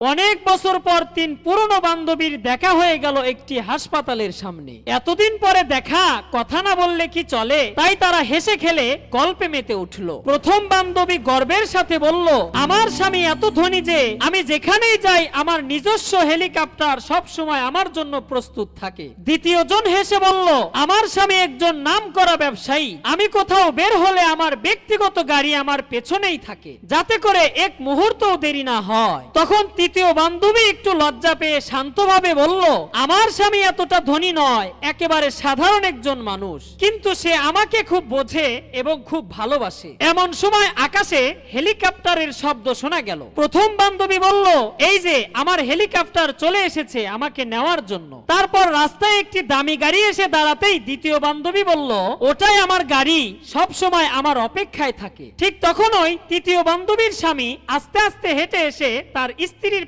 অনেক বছর পর তিন পুরনো বান্ধবীর দেখা হয়ে গেল একটি হাসপাতালের সামনে। এতদিন পরে দেখা, কথা না বললে কি চলে? তাই তারা হেসে খেলে, গল্পে মেতে উঠল। প্রথম বান্ধবী গর্বের সাথে বলল, আমার স্বামী এত ধনী যে, আমি যেখানেই যাই, আমার নিজস্ব হেলিকপ্টার সব সময় আমার জন্য প্রস্তুত থাকে। দ্বিতীয় জন হেসে বলল, আমার স্বামী একজন নাম করা ব্যবসায়ী। আমি কোথাও বের হলে আমার ব্যক্তিগত গাড়ি আমার পেছনেই থাকে, যাতে করে এক মুহূর্তও দেরি না হয়। তখন তৃতীয় বান্ধবী একটু লজ্জা পেয়ে শান্তভাবে বলল, আমার স্বামী এতটা ধনী নয়, একেবারে সাধারণ একজন মানুষ। কিন্তু সে আমাকে খুব বোঝে এবং খুব ভালোবাসে। এমন সময় আকাশে হেলিকপ্টারের শব্দ শোনা গেল। প্রথম বান্ধবী বলল, এই যে, আমার হেলিকপ্টার চলে এসেছে আমাকে নেওয়ার জন্য। তারপর রাস্তায় একটি দামি গাড়ি এসে দাঁড়াতেই দ্বিতীয় বান্ধবী বলল, ওটাই আমার গাড়ি, সব সময় আমার অপেক্ষায় থাকে। ঠিক তখনই তৃতীয় বান্ধবীর স্বামী আস্তে আস্তে হেঁটে এসে তার স্ত্রীর